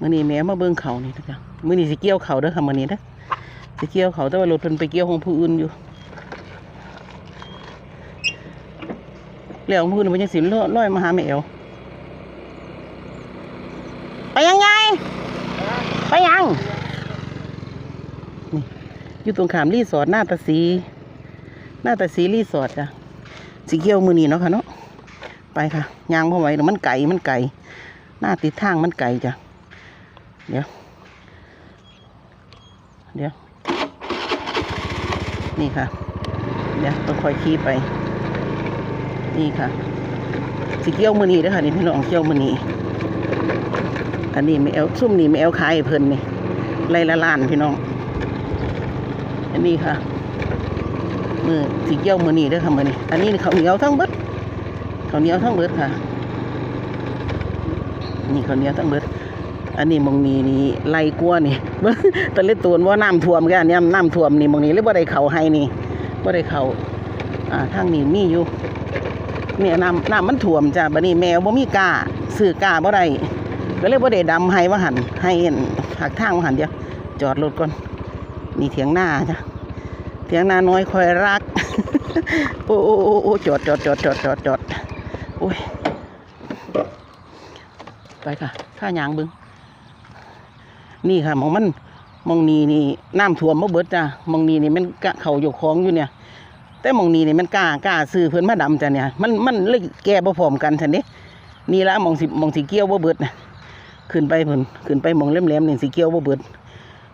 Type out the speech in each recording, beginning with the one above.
มื้อนี้แม่มาเบิ่งเขานี่เด้อจ้ะมื้อนี้สิเกี่ยวเขาเด้อค่ะมื้อนี้เด้อสิเกี่ยวเขาแต่ว่ารถเพิ่นไปเกี่ยวของผู้อื่นอยู่แล้วของผู้อื่นมันยังสิลอยมาหาแม่เอวไปยังไงไปยังนี่อยู่ตรงขามรีสอร์ทหน้าตาสีหน้าตาสีรีสอร์ทจ้ะสีเกี่ยวมือนี้เนาะค่ะเนาะไปค่ะยางพอไหวเดี๋ยวมันไก่มันไก่หน้าติดทางมันไก่จ้ะ เดี๋ยว เดี๋ยว นี่ค่ะ เดี๋ยวต้องคอยขี่ไป นี่ค่ะ สีเกี่ยวมือนี้เด้อค่ะนี่พี่น้องเกี่ยวมือนีอันนี้ไม่เอาซุ่มนี่ไม่เอาขายเพิ่นนี่ไรละล้านพี่น้อง อันนี้ค่ะ มือสีเกี้ยวมือนี่เด้วยค่ะมือนีอันนี้เขาเหนียวทั้งเบิดเขาเหนียวทั้งเบิดค่ะ นี่เขาเหนียวทั้งเบิด อันนี้มองนี้นี่ไล่กลัวนี่ตะเล็ดตูนว่าน้ำท่วมกันเนี่ยน้ำท่วมนี่มองนี้เลยบ่าได้เขาให้นี่บ่าได้เขาอ่าทางนี้มีอยู่เนี่ยน้ำน้ำมันท่วมจ้ะบัดนี้แมวบ่มีกาซื้อกาบ่ได้ก็เลยบ่ได้ดำให้ว่าหันให้เห็นหักทางว่าหันเดียวจอดรถก่อนนี่เถียงหน้าจ้ะเถียงหน้าน้อยคอยรัก โอ้โอ้โอ้จอดจอดจอดจอดจอดจอดโอ้ยไปค่ะข้ายางเบึง นี่ค่ะมองมันมองนีนี่น้ำท่วมมาเบิดจ้ะมองนีนี่มันเขาอยู่คลองอยู่เนี่ย แต่มองนีนี่มันกล้ากล้าซื้อเพิ่นมาดำจ้ะเนี่ยมันมันเลยแก่บ่พร้อมกันฉันนี่นี่ละมองสิมองสีเกี้ยวบ่เบิดนะขึ้นไปเพิ่นขึ้นไปมองแหลมๆนี่สีเกี้ยวบ่เบิด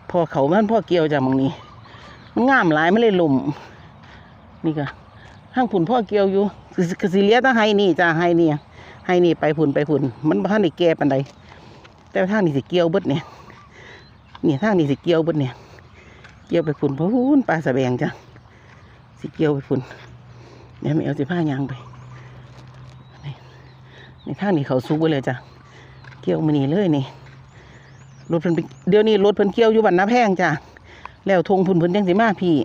พอเขามันพ่อเกี้ยวจ้ะมองนี้มันงามหลายไม่เลยลมนี่ก็ห้างผุนพ่อเกี่ยวอยู่คือสิเลียตั้งไห้นี่จ้าไห้นี่ไห้นี่ไปผุนไปผุนมันบ้านนี่แก่ปันใดแต่ว่าทางนี่สิเกี่ยวเบิดเนี่ย นี่ทางนี่สิเกี่ยวบิดเนี่ย เกี่ยวไปผุนพราะผุนปลาสะแบงจ้ะสิเกี่ยวไปผุนเดี๋ยวไม่เอาสิผ้ายางไปนี่ทางนี่เขาซุกไว้เลยจ้ะเกี่ยวมันนี่เลยนี่รถเพิ่นไปเดี๋ยวนี้รถเพิ่นเกี่ยวอยู่บันนาแพงจ้ะแล้วทงพุ่นพุ่นยังสิมาพี่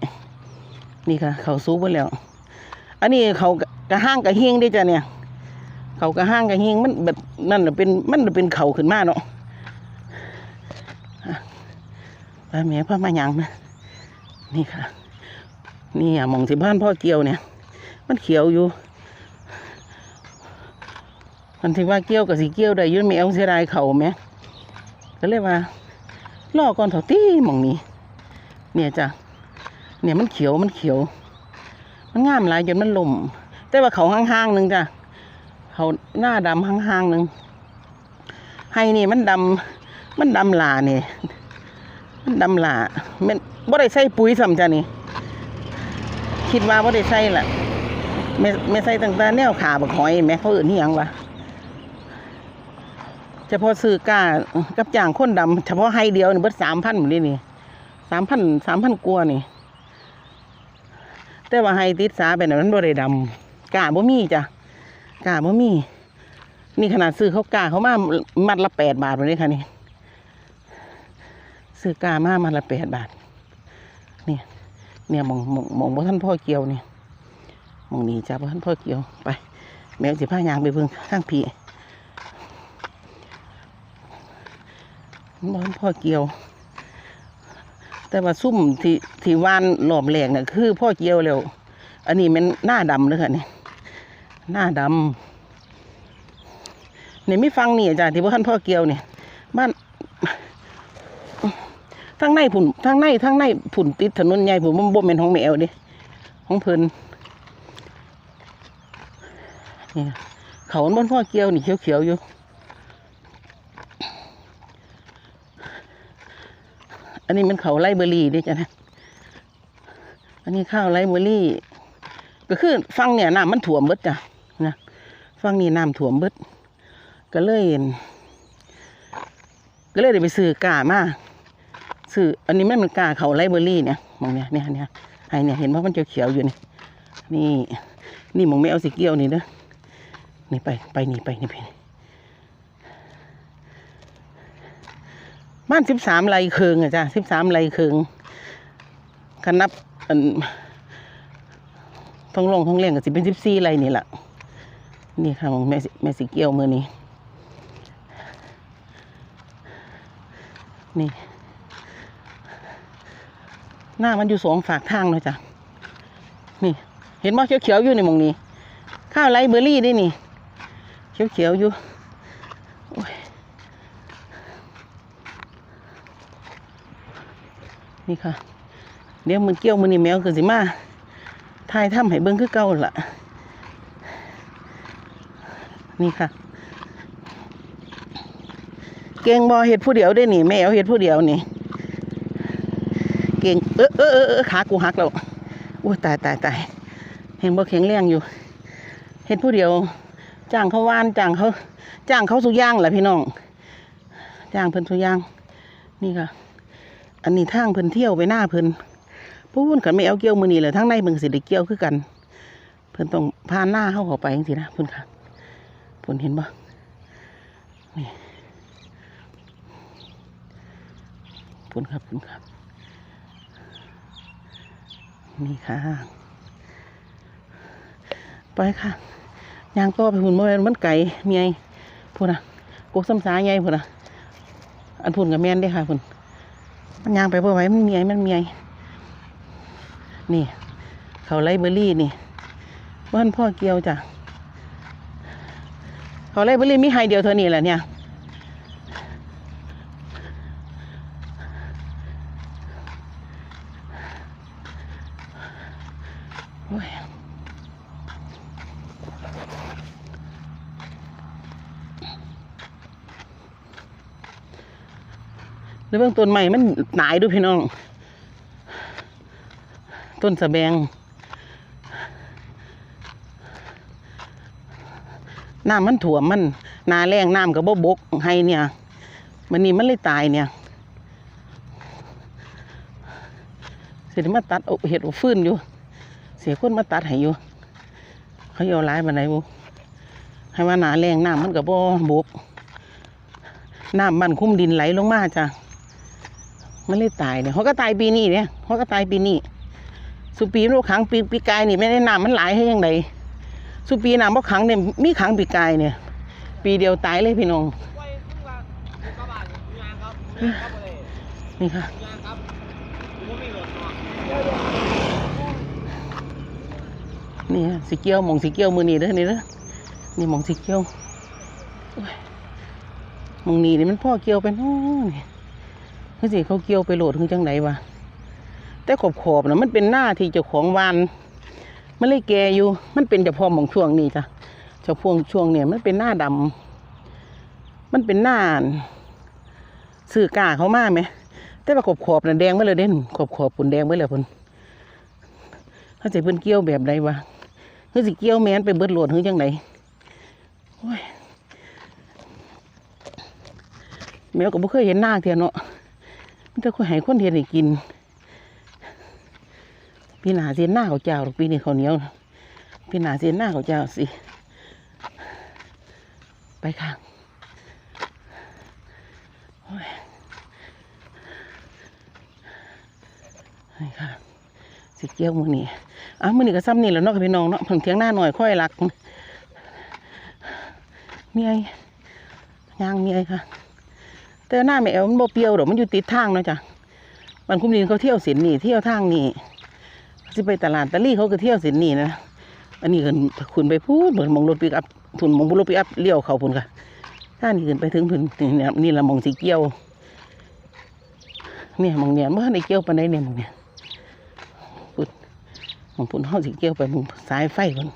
นี่ค่ะ เขาซูบไปแล้ว อันนี้เขากระห้างกระเฮงได้จ้ะเนี่ย เขากระห้างกระเฮงมันแบบนั่นน่ะเป็นมันน่ะเป็นเขาขึ้นมาเนาะ ไปแม่พ่อมายังนะนี่ค่ะ นี่อะหมองที่บ้านพ่อเกี่ยวเนี่ย มันเขียวอยู่มันที่ว่าเกี่ยวกับสีเกี่ยวได้ยุ่นไม่เอาเสียดายเขาไหมก็เลยว่าล่อก่อนเถาตี้หมองนี้ เนี่ยจ้ะเนี่ยมันเขียวมันเขียว มันงามหลายจนมันลมแต่ว่าเขาห้างๆหนึ่งจ้ะเขาหน้าดำห้างๆหนึ่งให้นี่มันดำมันดำลาเนี่ย ดำหลามันบ่ได้ใส่ปุ๋ยซ้ำจ้ะนี่ คิดว่าบ่ได้ใส่ล่ะไม่ไม่ใส่ตั้งแต่แนวขาบักหอยแม่เขาอื่นนี่ยังวะเฉพาะซื้อกากับจ้างคนดำเฉพาะให้เดียวนี่เบิดสามพันหมดเลยนี่สามพันสามพันกว่านี่ แต่ว่าไฮติดสาแบบนั้นมันบ่ได้ดำกาบ่มีจ้ะกาบ่มี นี่ขนาดซื้อเขากาเขามามัดละแปดบาทเลยค่ะนี่ ซื้อกามามัดละแปดบาทเนี่ยเนี่ยมองมองมองบ่ท่านพ่อเกี่ยวนี่มองนี่จ้ะบ่ท่านพ่อเกี่ยวไป แมวสิพายางไปเบิ่งข้างพี่บ่ท่านพ่อเกี่ยว แต่ว่าซุ่มที่ที่วานหลอมแหลกเนี่ยคือพ่อเกี่ยวแล้วอันนี้มันหน้าดำเลยค่ะนี่หน้าดำเนี่ยไม่ฟังนี่จ้ะที่ว่าท่านพ่อเกียวเนี่ยบ้าน ทั้งในผุนทั้งในทั้งในผุนติดถนนใหญ่ผมมันบ่เป็นของแมวดิของเพิ่นนี่เขาบนพ่อเกี่ยวนี่เขียวๆอยู่อันนี้มันเขาไล่เบอร์รี่ด้วยจ้ะนะอันนี้ข้าวไล่เบอร์รี่ ก็คือฟังเนี่ยน้ำมันถ่วมเบิดจ้ะนะฟังนี่น้ำถ่วมเบิดก็เลย ก็เลยได้ไปซื้อกามา ซื้ออันนี้มันมันกาเขาไลเบอร์รี่เนี่ยมองเนี่ยเนี่ยเนี่ยไอเนี่ยเห็นว่ามันเขียวๆอยู่นี่นี่นี่มองไม่เอาสีเกี้ยวนี่เด้อนี่ไปไปนี่ไปนี่ไปนี่บ้านสิบสามไรเคืองอะจ้ะสิบสามไรเคืองคันนับอันท้องลงท้องเลี้ยงก็สิเป็นสิบสี่ไรนี่แหละนี่ค่ะของแม่สิแม่สิเกี้ยวมือนี้นี่ หน้ามันอยู่สองฝากทางเลยจ้ะนี่ เห็นบ่เขียวๆอยู่ในมองนี้ ข้าวไรเบอร์รี่ได้นี่ เขียวๆอยู่นี่ค่ะเดี๋ยวมันเกี่ยวมือนี่แมวเกิดสิมาทายถ้ำให้เบิ้งคือเก่าล่ะนี่ค่ะ เก่งบอเห็ดผู้เดียวได้นี่แมวเห็ดผู้เดียวนี่ เก่งเออเออเออขากูหักแล้วโอ้ตายตายตายเห็นบ่แข็งแรงอยู่ เห็ดผู้เดียวจ้างเขาว่านจ้างเขาจ้างเขาสุย่างแหละพี่น้องจ้างเพิ่นสุย่าง นี่ค่ะ อันนี้ทางเพิ่นเที่ยวไปหน้าเพิ่นพูนกันไม่เอาเกี่ยวมือนี่เลยทั้งในเมืองสิได้เกี่ยวคือกัน เพิ่นต้องพาหน้าเข้าเข้าไปจังซี่นะเพิ่นค่ะเพิ่นเห็นบ่นี่เพิ่นครับเพิ่นครับ นี่ค่ะไปค่ะยางต่อไปหุ่นบ่แม่นมันไก่เมียพุ่นน่ะกกซ้ำสาใหญ่พุ่นน่ะอันพุ่นกับแม่นเด้ค่ะพุ่นมันยางไปบ่ไหวมันเมียมันเมียนี่ เขาไลเบอร์รี่นี่บ้านพ่อเกียวจ้ะเขาไลเบอรี่มีไฮเดียวเท่านี้แหละเนี่ย แล้วเบื้องต้นใหม่มันหนายดูพี่น้อง ต้นสะแบงน้ำมันถ่วมมันนาแรงน้ำกับบบกให้เนี่ยมันนี่มันเลยตายเนี่ยเสียมาตัดเห็ดฟื้นอยู่ เสียคนมาตัดให้อยู่ เขาเอาหลายบันไดบุให้ว่านาแรงน้ำมันกับบ่บกน้ำมันคุ้มดินไหลลงมาจ้ะ มันเลยตายเนี่ยเขาก็ตายปีนี้เนี่ยเขาก็ตายปีนี้สุปีนบ่ขังปีปีกายนี่ไม่ได้น้ำมันหลายให้ยังไงสุปีน้ำบ่ขังเนี่ยมีขังปีกายเนี่ย ปีเดียวตายเลยพี่น้องนี่ค่ะนี่ฮะสีเกียวมองสีเกียวมือนี่เด้อนี่เด้อนี่มองสีเกียวโอ้ยหมองนี่นี่มันพ่อเกียวไปโน่นนี่ คือสิเขาเกียวไปโหลดถึงจังไหนวะแต่ขอบขอบๆนะมันเป็นหน้าที่เจ้าของวานมันเลยแกอยู่ มันเป็นเฉพาะหมองช่วงนี้จ้ะเฉพาะช่วงเนี่ยมันเป็นหน้าดำมันเป็นหน้าสื่อกาเขามากไหมแต่ว่าขอบขอบๆน่ะแดงไปเลยเด่นขอบขอบๆปุ่นแดงไปเลยพุ่นเขาจะเพิ่นเกี่ยวแบบใดวะเฮ้ยสิเกี่ยวแมนไปเบิดโหลดเฮ้ยจังไหนโอ้ยแมวก็บ่เคยเห็นหน้าเทียเนาะ จะคอยให้คนเห็นให้กิน พี่หนาเสียนหน้าเขาเจ้าหรอกปีนี้เขาเหนียวพี่หนาเสียนหน้าเขาเจ้าสิ ไปค่ะนี่ค่ะ สิเกี่ยวมือนี่อ้าวมือนี่ก็ซ้ำนี่แล้วเนาะพี่น้องเนาะเพิ่งเทียงหน้าหน่อยค่อยรักเมียยางเมียค่ะ แต่หน้าแม่เอวมันบ่เปรี้ยวดอกมันอยู่ติดทางเนาะจ้ะมันคุ้มดินเขาเที่ยวสินนี่เที่ยวทางนี่สิไปตลาดตะลี่เขาก็เที่ยวสินนี่นะอันนี้ขึ้นขึ้นไปพูดเหมือนมองรถปิกอัพทุนมองรถปิกอัพเลี้ยวเขาพุ่นค่ะถ้านี่ขึ้นไปถึงพุ่นนี่เนี่ยนี่ละมองสีเกี่ยวเนี่ยมองเนี่ยเมื่อในเกี่ยวปานใดเนี่ยมองเนี่ยมันพุ่นห้องสีเกี้ยวไปมึงสายไฟพุ่น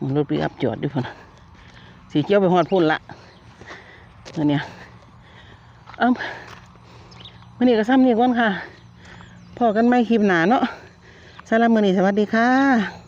มันรถปิกอัพจอดด้วยพุ่นน่ะสีเกี้ยวไปหอดพุ่นละอันเนี้ย เอ้ามือนี้ก็ซ้ำนี่ก่อนค่ะพอกันไม่คลิปหนาเนาะสำหรับมือนี้สวัสดีค่ะ